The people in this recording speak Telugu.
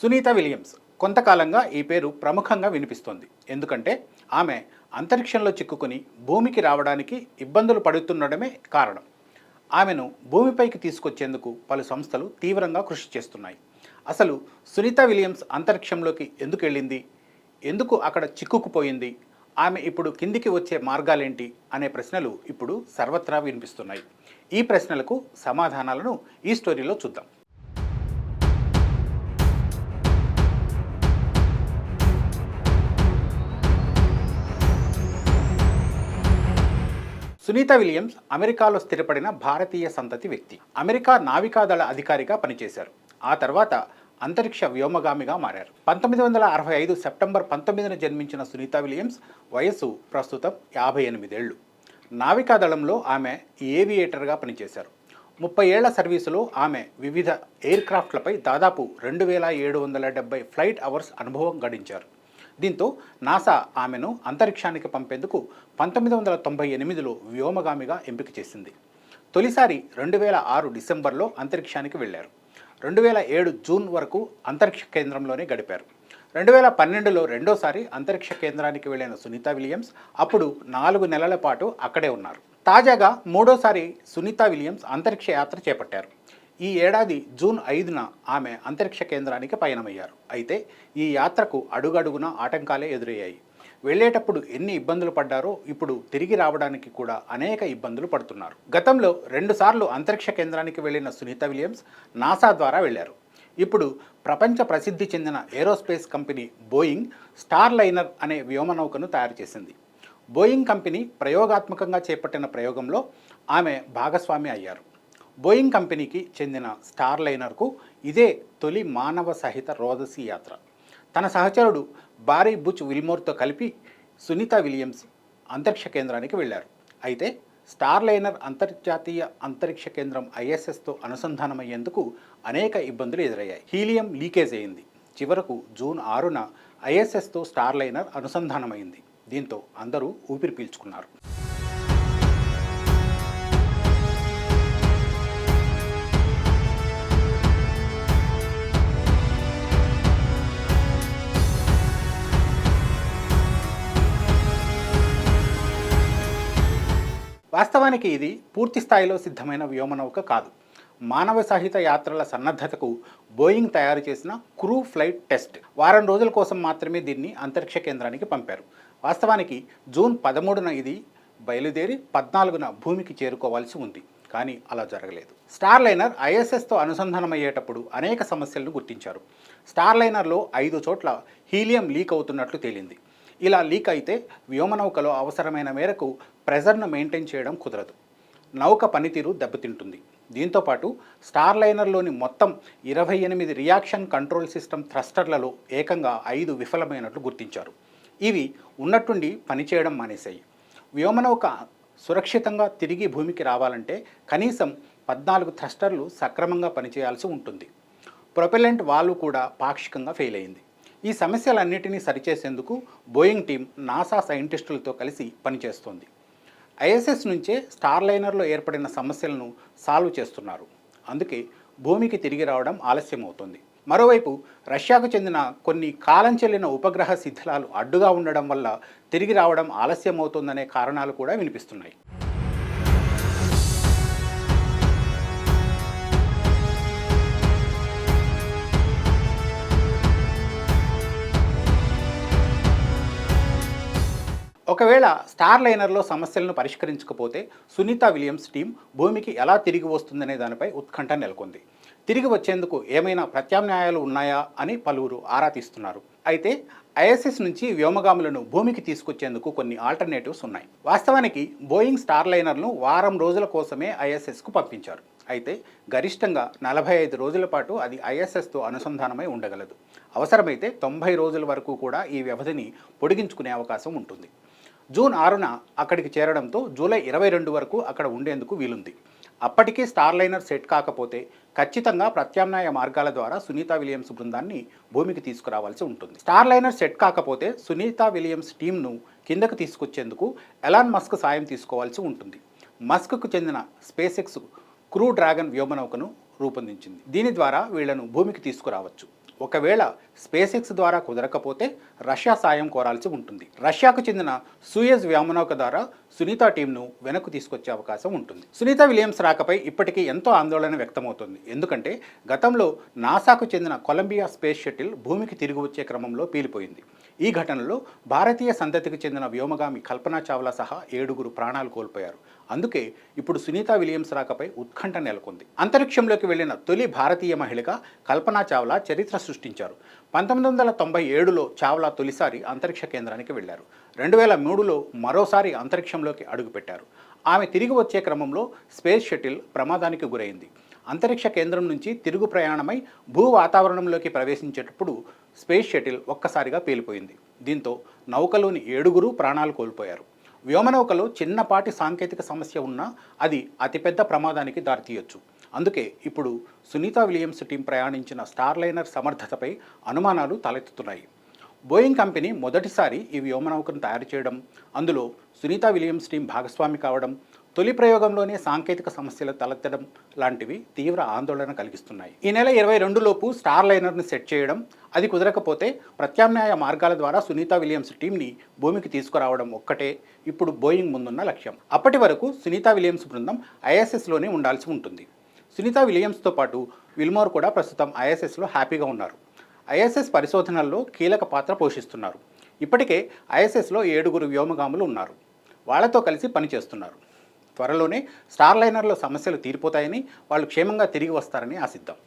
సునీత విలియమ్స్. కొంతకాలంగా ఈ పేరు ప్రముఖంగా వినిపిస్తోంది. ఎందుకంటే ఆమె అంతరిక్షంలో చిక్కుకుని భూమికి రావడానికి ఇబ్బందులు పడుతుండడమే కారణం. ఆమెను భూమిపైకి తీసుకొచ్చేందుకు పలు సంస్థలు తీవ్రంగా కృషి చేస్తున్నాయి. అసలు సునీత విలియమ్స్ అంతరిక్షంలోకి ఎందుకు వెళ్ళింది? ఎందుకు అక్కడ చిక్కుకుపోయింది? ఆమె ఇప్పుడు కిందికి వచ్చే మార్గాలేంటి? అనే ప్రశ్నలు ఇప్పుడు సర్వత్రా వినిపిస్తున్నాయి. ఈ ప్రశ్నలకు సమాధానాలను ఈ స్టోరీలో చూద్దాం. సునీత విలియమ్స్ అమెరికాలో స్థిరపడిన భారతీయ సంతతి వ్యక్తి. అమెరికా నావికాదళ అధికారిగా పనిచేశారు. ఆ తర్వాత అంతరిక్ష వ్యోమగామిగా మారారు. పంతొమ్మిది వందల అరవై ఐదు సెప్టెంబర్ పంతొమ్మిదిన జన్మించిన సునీత విలియమ్స్ వయస్సు ప్రస్తుతం యాభై ఎనిమిదేళ్ళు నావికాదళంలో ఆమె ఏవియేటర్గా పనిచేశారు. ముప్పై ఏళ్ళ సర్వీసులో ఆమె వివిధ ఎయిర్ క్రాఫ్ట్లపై దాదాపు రెండు వేల ఏడు వందల డెబ్బై ఫ్లైట్ అవర్స్ అనుభవం గడించారు. దీంతో నాసా ఆమెను అంతరిక్షానికి పంపేందుకు పంతొమ్మిది వందల తొంభై ఎనిమిదిలో వ్యోమగామిగా ఎంపిక చేసింది. తొలిసారి రెండు వేల ఆరు డిసెంబర్లో అంతరిక్షానికి వెళ్ళారు. రెండు వేల ఏడు జూన్ వరకు అంతరిక్ష కేంద్రంలోనే గడిపారు. రెండు వేల పన్నెండులో రెండోసారి అంతరిక్ష కేంద్రానికి వెళ్ళిన సునీత విలియమ్స్ అప్పుడు నాలుగు నెలల పాటు అక్కడే ఉన్నారు. తాజాగా మూడోసారి సునీత విలియమ్స్ అంతరిక్ష యాత్ర చేపట్టారు. ఈ ఏడాది జూన్ ఐదున ఆమె అంతరిక్ష కేంద్రానికి పయనమయ్యారు. అయితే ఈ యాత్రకు అడుగడుగున ఆటంకాలే ఎదురయ్యాయి. వెళ్ళేటప్పుడు ఎన్ని ఇబ్బందులు పడ్డారో ఇప్పుడు తిరిగి రావడానికి కూడా అనేక ఇబ్బందులు పడుతున్నారు. గతంలో రెండుసార్లు అంతరిక్ష కేంద్రానికి వెళ్ళిన సునీత విలియమ్స్ నాసా ద్వారా వెళ్ళారు. ఇప్పుడు ప్రపంచ ప్రసిద్ధి చెందిన aerospace company Boeing Starliner అనే వ్యోమనౌకను తయారు చేసింది. బోయింగ్ కంపెనీ ప్రయోగాత్మకంగా చేపట్టిన ప్రయోగంలో ఆమె భాగస్వామి అయ్యారు. బోయింగ్ కంపెనీకి చెందిన స్టార్ లైనర్కు ఇదే తొలి మానవ సహిత రోదసీ యాత్ర. తన సహచరుడు బారీ బుచ్ విల్మోర్తో కలిపి సునీత విలియమ్స్ అంతరిక్ష కేంద్రానికి వెళ్ళారు. అయితే స్టార్ లైనర్ అంతర్జాతీయ అంతరిక్ష కేంద్రం ఐఎస్ఎస్తో అనుసంధానమయ్యేందుకు అనేక ఇబ్బందులు ఎదురయ్యాయి. హీలియం లీకేజ్ అయింది. చివరకు జూన్ ఆరున ఐఎస్ఎస్తో స్టార్ లైనర్ అనుసంధానమైంది. దీంతో అందరూ ఊపిరి పీల్చుకున్నారు. వాస్తవానికి ఇది పూర్తి స్థాయిలో సిద్ధమైన వ్యోమనౌక కాదు. మానవ సహిత యాత్రల సన్నద్ధతకు బోయింగ్ తయారు చేసిన క్రూ ఫ్లైట్ టెస్ట్ వారం రోజుల కోసం మాత్రమే దీన్ని అంతరిక్ష కేంద్రానికి పంపారు. వాస్తవానికి జూన్ పదమూడున ఇది బయలుదేరి పద్నాలుగున భూమికి చేరుకోవాల్సి ఉంది. కానీ అలా జరగలేదు. స్టార్ లైనర్ ఐఎస్ఎస్తో అనుసంధానమయ్యేటప్పుడు అనేక సమస్యలను గుర్తించారు. స్టార్ లైనర్లో ఐదు చోట్ల హీలియం లీక్ అవుతున్నట్లు తేలింది. ఇలా లీక్ అయితే వ్యోమనౌకలో అవసరమైన మేరకు ప్రెజర్ను మెయింటైన్ చేయడం కుదరదు. నౌక పనితీరు దెబ్బతింటుంది. దీంతోపాటు స్టార్ లైనర్లోని మొత్తం ఇరవై ఎనిమిది రియాక్షన్ కంట్రోల్ సిస్టమ్ థ్రస్టర్లలో ఏకంగా ఐదు విఫలమైనట్లు గుర్తించారు. ఇవి ఉన్నట్టుండి పనిచేయడం మానేశాయి. వ్యోమనౌక సురక్షితంగా తిరిగి భూమికి రావాలంటే కనీసం పద్నాలుగు థ్రస్టర్లు సక్రమంగా పనిచేయాల్సి ఉంటుంది. ప్రొపెలెంట్ వాల్వ్ కూడా పాక్షికంగా ఫెయిల్ అయింది. ఈ సమస్యలన్నిటినీ సరిచేసేందుకు బోయింగ్ టీం నాసా సైంటిస్టులతో కలిసి పనిచేస్తోంది. ఐఎస్ఎస్ నుంచే స్టార్ లైనర్లో ఏర్పడిన సమస్యలను సాల్వ్ చేస్తున్నారు. అందుకే భూమికి తిరిగి రావడం ఆలస్యం అవుతుంది మరోవైపు రష్యాకు చెందిన కొన్ని కాలం చెల్లిన ఉపగ్రహ శిథిలాలు అడ్డుగా ఉండడం వల్ల తిరిగి రావడం ఆలస్యం అవుతుందనే కారణాలు కూడా వినిపిస్తున్నాయి. ఒకవేళ స్టార్ లైనర్లో సమస్యలను పరిష్కరించకపోతే సునీత విలియమ్స్ టీం భూమికి ఎలా తిరిగి వస్తుందనే దానిపై ఉత్కంఠ నెలకొంది. తిరిగి వచ్చేందుకు ఏమైనా ప్రత్యామ్నాయాలు ఉన్నాయా అని పలువురు ఆరా తీస్తున్నారు. అయితే ఐఎస్ఎస్ నుంచి వ్యోమగాములను భూమికి తీసుకొచ్చేందుకు కొన్ని ఆల్టర్నేటివ్స్ ఉన్నాయి. వాస్తవానికి బోయింగ్ స్టార్ లైనర్ను వారం రోజుల కోసమే ఐఎస్ఎస్కు పంపించారు. అయితే గరిష్టంగా నలభై ఐదు రోజుల పాటు అది ఐఎస్ఎస్తో అనుసంధానమై ఉండగలదు. అవసరమైతే తొంభై రోజుల వరకు కూడా ఈ వ్యవధిని పొడిగించుకునే అవకాశం ఉంటుంది. జూన్ ఆరున అక్కడికి చేరడంతో జూలై ఇరవై రెండు వరకు అక్కడ ఉండేందుకు వీలుంది. అప్పటికీ స్టార్ లైనర్ సెట్ కాకపోతే ఖచ్చితంగా ప్రత్యామ్నాయ మార్గాల ద్వారా సునీత విలియమ్స్ బృందాన్ని భూమికి తీసుకురావాల్సి ఉంటుంది. స్టార్ లైనర్ సెట్ కాకపోతే సునీత విలియమ్స్ టీంను కిందకు తీసుకొచ్చేందుకు ఎలాన్ మస్క్ సాయం తీసుకోవాల్సి ఉంటుంది. మస్క్కు చెందిన స్పేసెక్స్ క్రూ డ్రాగన్ వ్యోమనౌకను రూపొందించింది. దీని ద్వారా వీళ్ళను భూమికి తీసుకురావచ్చు. ఒకవేళ స్పేసెక్స్ ద్వారా కుదరకపోతే రష్యా సాయం కోరాల్సి ఉంటుంది. రష్యాకు చెందిన సూయజ్ వ్యామనౌక ద్వారా సునీత టీంను వెనక్కు తీసుకొచ్చే అవకాశం ఉంటుంది. సునీత విలియమ్స్ రాకపై ఇప్పటికీ ఎంతో ఆందోళన వ్యక్తమవుతుంది. ఎందుకంటే గతంలో నాసాకు చెందిన కొలంబియా స్పేస్ షటిల్ భూమికి తిరిగి వచ్చే క్రమంలో పీలిపోయింది. ఈ ఘటనలో భారతీయ సంతతికి చెందిన వ్యోమగామి కల్పనా చావ్లా సహా ఏడుగురు ప్రాణాలు కోల్పోయారు. అందుకే ఇప్పుడు సునీత విలియమ్స్ రాకపై ఉత్కంఠ నెలకొంది. అంతరిక్షంలోకి వెళ్ళిన తొలి భారతీయ మహిళగా కల్పనా చావ్లా చరిత్ర సృష్టించారు. పంతొమ్మిది వందల తొంభై ఏడులో చావ్లా తొలిసారి అంతరిక్ష కేంద్రానికి వెళ్ళారు రెండు వేల మూడులో మరోసారి అంతరిక్షంలోకి అడుగుపెట్టారు. ఆమె తిరిగి వచ్చే క్రమంలో స్పేస్ షటిల్ ప్రమాదానికి గురైంది. అంతరిక్ష కేంద్రం నుంచి తిరుగు ప్రయాణమై భూ వాతావరణంలోకి ప్రవేశించేటప్పుడు స్పేస్ షటిల్ ఒక్కసారిగా పేలిపోయింది. దీంతో నౌకలోని ఏడుగురు ప్రాణాలు కోల్పోయారు. వ్యోమనౌకలో చిన్నపాటి సాంకేతిక సమస్య ఉన్నా అది అతిపెద్ద ప్రమాదానికి దారితీయొచ్చు. అందుకే ఇప్పుడు సునీత విలియమ్స్ టీం ప్రయాణించిన స్టార్లైనర్ సమర్థతపై అనుమానాలు తలెత్తుతున్నాయి. బోయింగ్ కంపెనీ మొదటిసారి ఈ వ్యోమనౌకను తయారు చేయడం అందులో సునీత విలియమ్స్ టీం భాగస్వామి కావడం తొలి ప్రయోగంలోనే సాంకేతిక సమస్యలు తలెత్తడం లాంటివి తీవ్ర ఆందోళన కలిగిస్తున్నాయి. ఈ నెల ఇరవై రెండులోపు స్టార్ లైనర్ని సెట్ చేయడం అది కుదరకపోతే ప్రత్యామ్నాయ మార్గాల ద్వారా సునీత విలియమ్స్ టీంని భూమికి తీసుకురావడం ఒక్కటే ఇప్పుడు బోయింగ్ ముందున్న లక్ష్యం. అప్పటి వరకు సునీత విలియమ్స్ బృందం ఐఎస్ఎస్లోనే ఉండాల్సి ఉంటుంది. సునీత విలియమ్స్తో పాటు విల్మోర్ కూడా ప్రస్తుతం ఐఎస్ఎస్లో హ్యాపీగా ఉన్నారు. ఐఎస్ఎస్ పరిశోధనల్లో కీలక పాత్ర పోషిస్తున్నారు. ఇప్పటికే ఐఎస్ఎస్లో ఏడుగురు వ్యోమగాములు ఉన్నారు. వాళ్ళతో కలిసి పనిచేస్తున్నారు. త్వరలోనే స్టార్ లైనర్లో సమస్యలు తీరిపోతాయని వాళ్ళు క్షేమంగా తిరిగి వస్తారని ఆశిద్దాం.